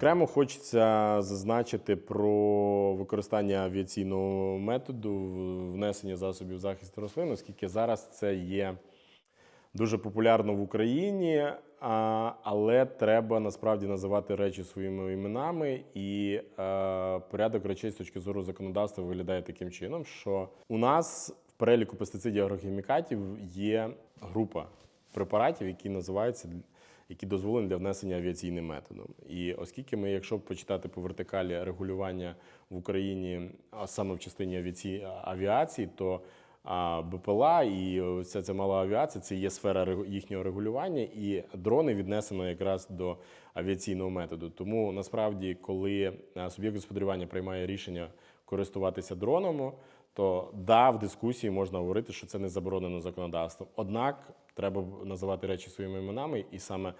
Окремо хочеться зазначити про використання авіаційного методу внесення засобів захисту рослин, оскільки зараз це є дуже популярно в Україні, але треба насправді називати речі своїми іменами. І е, порядок речей з точки зору законодавства виглядає таким чином, що у нас в переліку пестицидів агрохімікатів є група препаратів, які називаються які дозволені для внесення авіаційним методом. І оскільки ми, якщо почитати по вертикалі регулювання в Україні, а саме в частині авіаці... авіації, то а, БПЛА і вся ця мала авіація це є сфера їхнього регулювання, і дрони віднесено якраз до авіаційного методу. Тому насправді, коли суб'єкт господарювання приймає рішення користуватися дроном, то да, в дискусії можна говорити, що це не заборонено законодавством. Однак треба називати речі своїми іменами і саме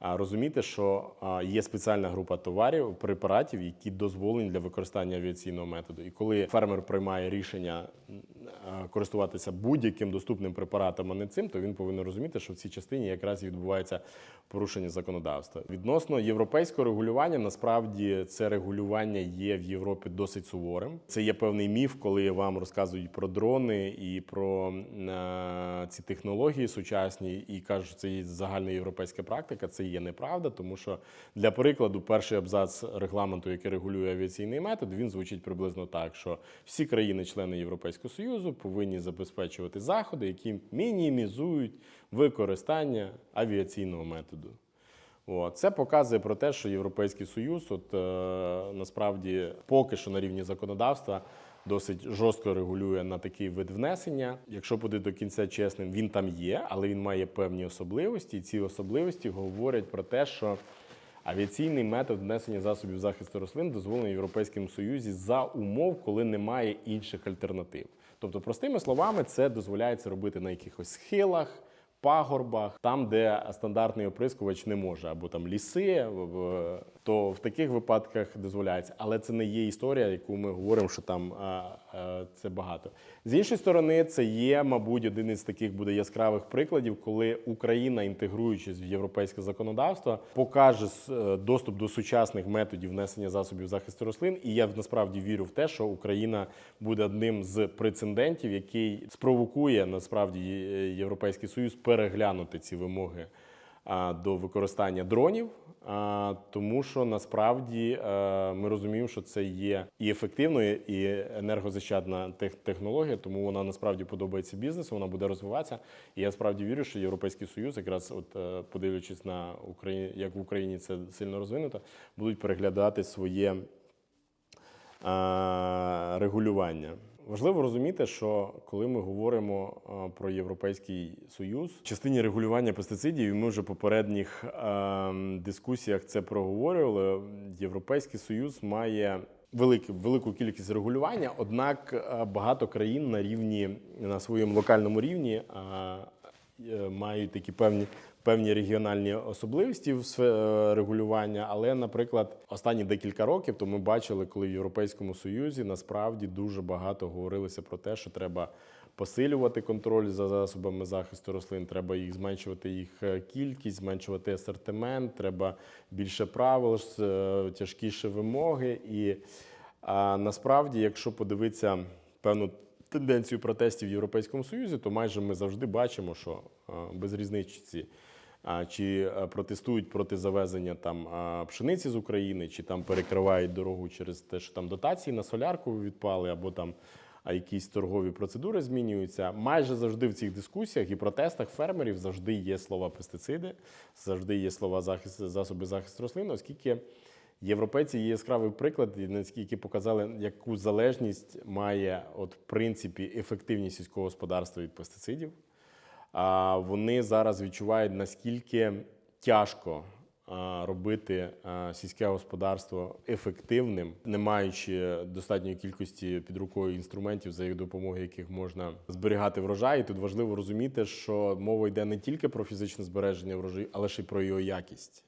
розуміти, що є спеціальна група товарів, препаратів, які дозволені для використання авіаційного методу. І коли фермер приймає рішення користуватися будь-яким доступним препаратом, а не цим, то він повинен розуміти, що в цій частині якраз і відбувається порушення законодавства. Відносно європейського регулювання, насправді це регулювання є в Європі досить суворим. Це є певний міф, коли вам розказують про дрони і про е, ці технології сучасні, і кажуть, що це є загальноєвропейська практика. Це є неправда, тому що для прикладу, перший абзац регламенту, який регулює авіаційний метод, він звучить приблизно так, що всі країни-члени Європейського союзу повинні забезпечувати заходи, які мінімізують використання авіаційного методу. От. Це показує про те, що Європейський Союз, от, е, насправді, поки що на рівні законодавства, досить жорстко регулює на такий вид внесення. Якщо бути до кінця чесним, він там є, але він має певні особливості. І ці особливості говорять про те, що авіаційний метод внесення засобів захисту рослин дозволений Європейському Союзі за умов, коли немає інших альтернатив. Тобто, простими словами, це дозволяється робити на якихось схилах пагорбах, там, де стандартний оприскувач не може, або там ліси, в- то в таких випадках дозволяється. Але це не є історія, яку ми говоримо, що там а, а, це багато. З іншої сторони, це є, мабуть, один із таких буде яскравих прикладів, коли Україна, інтегруючись в європейське законодавство, покаже е, доступ до сучасних методів внесення засобів захисту рослин. І я насправді вірю в те, що Україна буде одним з прецедентів, який спровокує насправді Європейський Союз переглянути ці вимоги до використання дронів. Тому що насправді е, ми розуміємо, що це є і ефективною, і енергозащадна технологія, тому вона насправді подобається бізнесу, вона буде розвиватися. І я справді вірю, що Європейський Союз, якраз от е, подивлячись на Україну, як в Україні це сильно розвинуто, будуть переглядати своє е, регулювання. Важливо розуміти, що коли ми говоримо е, про Європейський Союз, в частині регулювання пестицидів, і ми вже в попередніх е, дискусіях це проговорювали. Європейський Союз має велику, велику кількість регулювання, однак е, багато країн на рівні на своєму локальному рівні е, мають такі певні. Певні регіональні особливості в е, регулювання, але, наприклад, останні декілька років то ми бачили, коли в Європейському Союзі насправді дуже багато говорилося про те, що треба посилювати контроль за засобами захисту рослин, треба їх зменшувати їх е, кількість, зменшувати асортимент, треба більше правил, е, тяжкіші вимоги. І а, насправді, якщо подивитися певну тенденцію протестів в Європейському Союзі, то майже ми завжди бачимо, що е, без різниці. Чи е, протестують проти завезення там пшениці з України, чи там перекривають дорогу через те, що там дотації на солярку відпали, або там якісь торгові процедури змінюються. Майже завжди в цих дискусіях і протестах фермерів завжди є слова пестициди, завжди є слова захист, засоби захисту рослин, оскільки Європейці є яскравий приклад, і наскільки показали, яку залежність має, от, в принципі, ефективність сільського господарства від пестицидів. А вони зараз відчувають, наскільки тяжко робити сільське господарство ефективним, не маючи достатньої кількості під рукою інструментів, за їх допомогою яких можна зберігати врожай. І тут важливо розуміти, що мова йде не тільки про фізичне збереження врожаю, але ще й про його якість.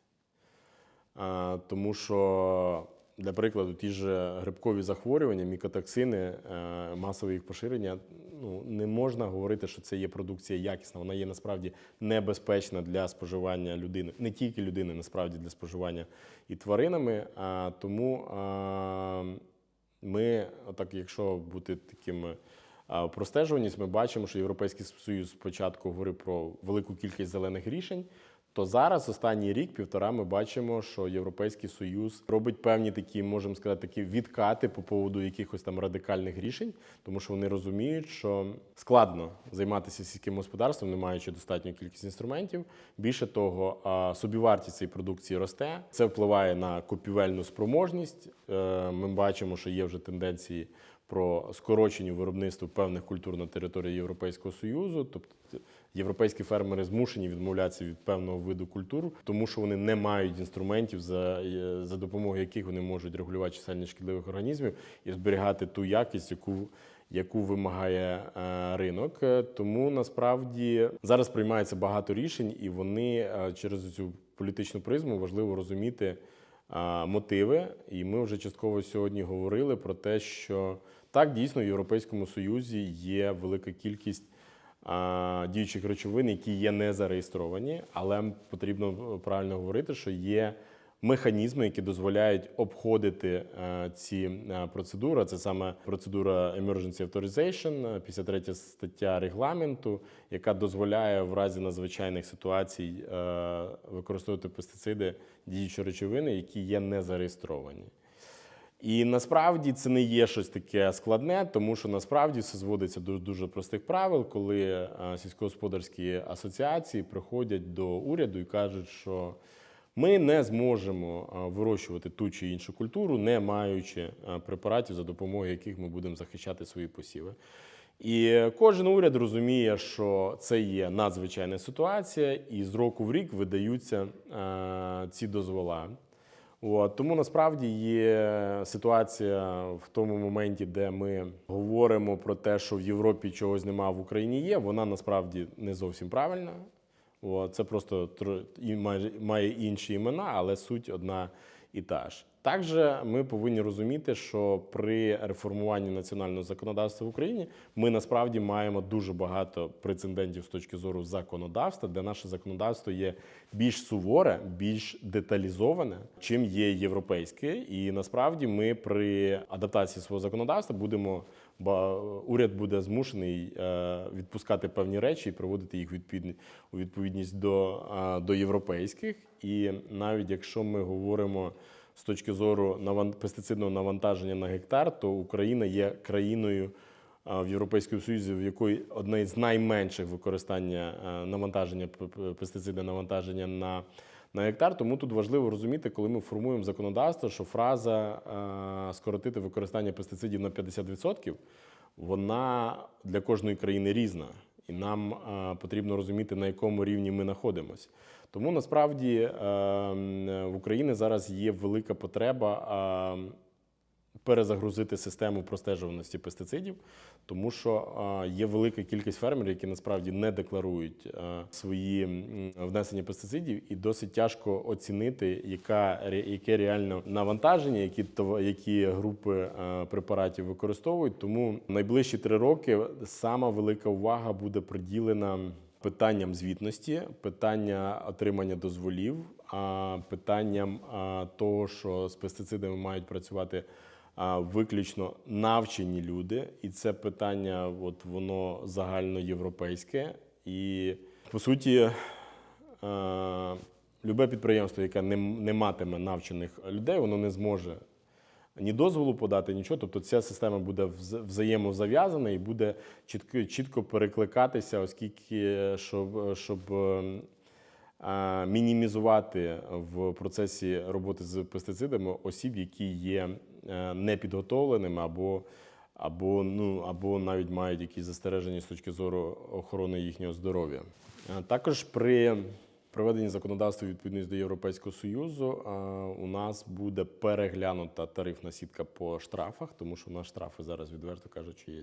А, Тому що Для прикладу, ті ж грибкові захворювання, мікотоксини, е, масове їх поширення. Ну не можна говорити, що це є продукція якісна. Вона є насправді небезпечна для споживання людини, не тільки людини, насправді для споживання і тваринами. А тому а, ми, отак, якщо бути такими простежуваність, ми бачимо, що Європейський Союз спочатку говорив про велику кількість зелених рішень. То зараз, останній рік-півтора, ми бачимо, що Європейський Союз робить певні такі, можемо сказати, такі відкати по поводу якихось там радикальних рішень, тому що вони розуміють, що складно займатися сільським господарством, не маючи достатню кількість інструментів. Більше того, собівартість цієї продукції росте. Це впливає на купівельну спроможність. Е, Ми бачимо, що є вже тенденції про скорочення виробництва певних культур на території Європейського Союзу, тобто європейські фермери змушені відмовлятися від певного виду культур, тому що вони не мають інструментів, за, е, за допомогою яких вони можуть регулювати чисельність шкідливих організмів і зберігати ту якість, яку яку вимагає е, ринок. Е, Тому насправді зараз приймається багато рішень, і вони через цю політичну призму важливо розуміти мотиви. І ми вже частково сьогодні говорили про те, що так дійсно в Європейському Союзі є велика кількість діючих речовин, які є не зареєстровані, але потрібно правильно говорити, що є. Механізми, які дозволяють обходити е, ці е, процедури, це саме процедура Emergency Authorization, е, 53 стаття регламенту, яка дозволяє в разі надзвичайних ситуацій е, використовувати пестициди діючі речовини, які є не зареєстровані. І насправді це не є щось таке складне, тому що насправді все зводиться до дуже простих правил, коли е, сільськогосподарські асоціації приходять до уряду і кажуть, що ми не зможемо вирощувати ту чи іншу культуру, не маючи препаратів, за допомогою яких ми будемо захищати свої посіви. І кожен уряд розуміє, що це є надзвичайна ситуація, і з року в рік видаються ці дозвола. От, тому насправді є ситуація в тому моменті, де ми говоримо про те, що в Європі чогось немає, в Україні є. Вона насправді не зовсім правильна. От, це просто і має інші імена, але суть одна і та ж. Також ми повинні розуміти, що при реформуванні національного законодавства в Україні ми насправді маємо дуже багато прецедентів з точки зору законодавства, де наше законодавство є більш суворе, більш деталізоване, чим є європейське. І насправді ми при адаптації свого законодавства будемо ба- уряд буде змушений е, відпускати певні речі і приводити їх у відповідність до, е, до європейських. І навіть якщо ми говоримо з точки зору пестицидного навантаження на гектар, то Україна є країною в Європейському Союзі, в якої одне з найменших використання е, навантаження пестицидне навантаження на, на гектар. Тому тут важливо розуміти, коли ми формуємо законодавство, що фраза е, скоротити використання пестицидів на 50%, вона для кожної країни різна. І нам е, потрібно розуміти, на якому рівні ми знаходимося. Тому насправді е, в Україні зараз є велика потреба е, перезагрузити систему простежуваності пестицидів, тому що е, є велика кількість фермерів, які насправді не декларують е, свої внесення пестицидів, і досить тяжко оцінити, яка яке реально навантаження, які які групи е, препаратів використовують. Тому найближчі три роки сама велика увага буде приділена питанням звітності, питання отримання дозволів, питанням того, що з пестицидами мають працювати виключно навчені люди, і це питання, от воно загальноєвропейське. І по суті, е, любе підприємство, яке не матиме навчених людей, воно не зможе ні дозволу подати, нічого. Тобто ця система буде вз- взаємозав'язана і буде чітко, чітко перекликатися, оскільки щоб, щоб ем, а, мінімізувати в процесі роботи з пестицидами осіб, які є е, непідготовленими або, або, ну, або навіть мають якісь застереження з точки зору охорони їхнього здоров'я. Е, Також при проведенні законодавства відповідності до Європейського Союзу е, у нас буде переглянута тарифна сітка по штрафах, тому що у нас штрафи зараз, відверто кажучи, є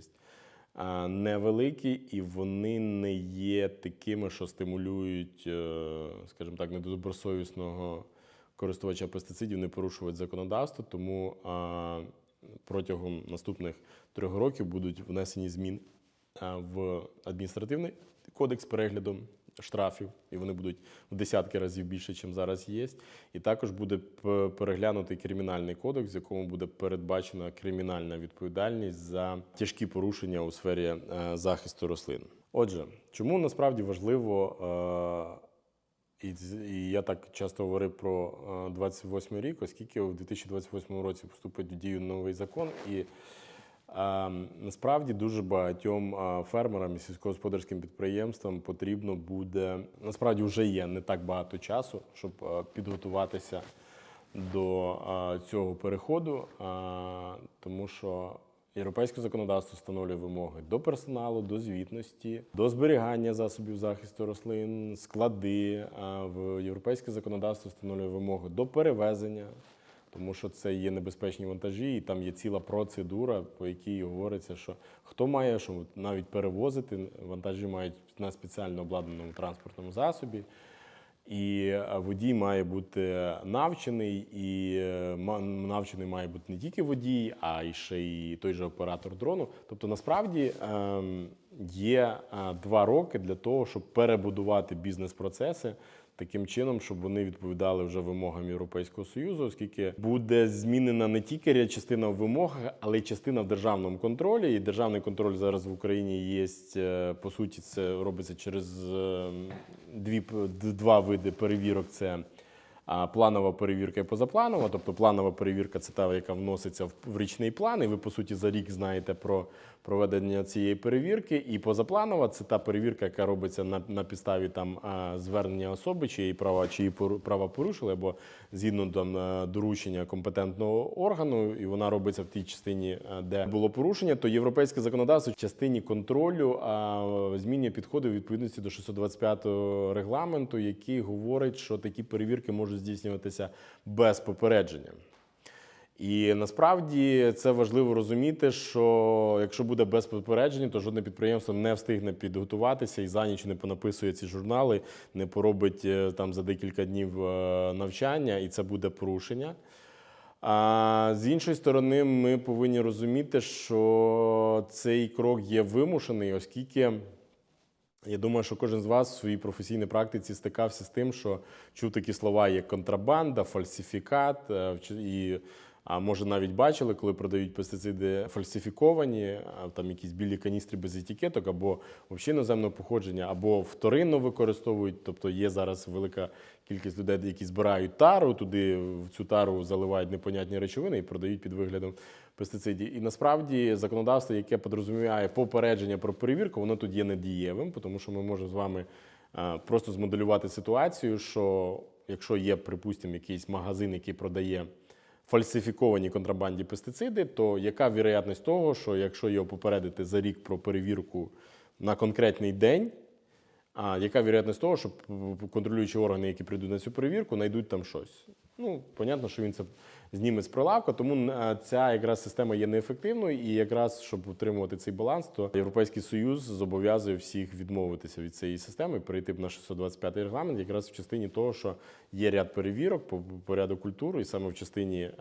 е, невеликі, і вони не є такими, що стимулюють, е, скажімо так, недобросовісного користувача пестицидів не порушувати законодавство, тому протягом наступних трьох років будуть внесені зміни в адміністративний кодекс переглядом штрафів, і вони будуть в десятки разів більше, ніж зараз є. І також буде переглянутий кримінальний кодекс, в якому буде передбачена кримінальна відповідальність за тяжкі порушення у сфері е, захисту рослин. Отже, чому насправді важливо, е, і, я так часто говорив про е, 28 рік, оскільки у 2028 році вступить в дію новий закон, і е, насправді дуже багатьом е, фермерам і сільськогосподарським підприємствам потрібно буде насправді вже є не так багато часу, щоб е, підготуватися до е, цього переходу, тому що європейське законодавство встановлює вимоги до персоналу, до звітності, до зберігання засобів захисту рослин, склади. В європейське законодавство встановлює вимоги до перевезення. Тому що це є небезпечні вантажі, і там є ціла процедура, по якій говориться, що хто має що навіть перевозити, вантажі мають на спеціально обладнаному транспортному засобі. І е, водій має бути навчений, і е, навчений має бути не тільки водій, а й ще й той же оператор дрону. Тобто, насправді ем, є е, два роки для того, щоб перебудувати бізнес-процеси таким чином, щоб вони відповідали вже вимогам Європейського Союзу, оскільки буде змінена не тільки частина в вимогах, але й частина в державному контролі. І державний контроль зараз в Україні є е, по суті, це робиться через е, дві два види перевірок. Це планова перевірка і позапланова. Тобто планова перевірка це та, яка вноситься в, в річний план, і ви, по суті, за рік знаєте про проведення цієї перевірки. І позапланова це та перевірка, яка робиться на, на підставі там звернення особи, чи її права, чи її права порушили, або згідно там е, доручення компетентного органу, і вона робиться в тій частині, е, де було порушення, то європейське законодавство в частині контролю а, змінює підходи у відповідності до 625 регламенту, який говорить, що такі перевірки можуть здійснюватися без попередження. І насправді це важливо розуміти, що якщо буде без попередження, то жодне підприємство не встигне підготуватися і за ніч не понаписує ці журнали, не поробить е, там за декілька днів е, навчання, і це буде порушення. А з іншої сторони, ми повинні розуміти, що цей крок є вимушений, оскільки. Я думаю, що кожен з вас в своїй професійній практиці стикався з тим, що чув такі слова, як контрабанда, фальсифікат, е, і а може навіть бачили, коли продають пестициди фальсифіковані, там якісь білі каністри без етикеток, або взагалі іноземного походження, або вторинно використовують. Тобто є зараз велика кількість людей, які збирають тару, туди в цю тару заливають непонятні речовини і продають під виглядом пестицидів. І насправді законодавство, яке подрозуміває попередження про перевірку, воно тут є недієвим, тому що ми можемо з вами просто змоделювати ситуацію, що якщо є, припустимо, якийсь магазин, який продає фальсифіковані контрабанді пестициди, то яка вірогідність того, що якщо його попередити за рік про перевірку на конкретний день, а яка вірогідність того, що контролюючі органи, які прийдуть на цю перевірку, знайдуть там щось? Ну, понятно, що він це зніме з прилавка, тому е, ця якраз система є неефективною, і якраз щоб утримувати цей баланс, то Європейський Союз зобов'язує всіх відмовитися від цієї системи, і перейти на 625 регламент, якраз в частині того, що є ряд перевірок по поряду культури, і саме в частині е,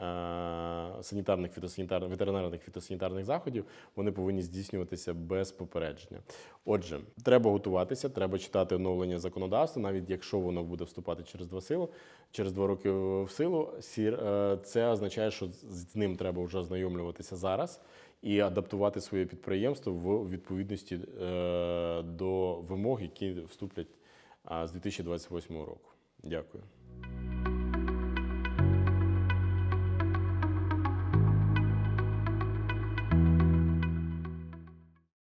санітарних фітосанітарних ветеринарних фітосанітарних заходів вони повинні здійснюватися без попередження. Отже, треба готуватися, треба читати оновлення законодавства, навіть якщо воно буде вступати через два силу, через два роки в силу. Сір е, це означає, що з- ним треба вже ознайомлюватися зараз і адаптувати своє підприємство в відповідності е, до вимог, які вступлять з 2028 року. Дякую.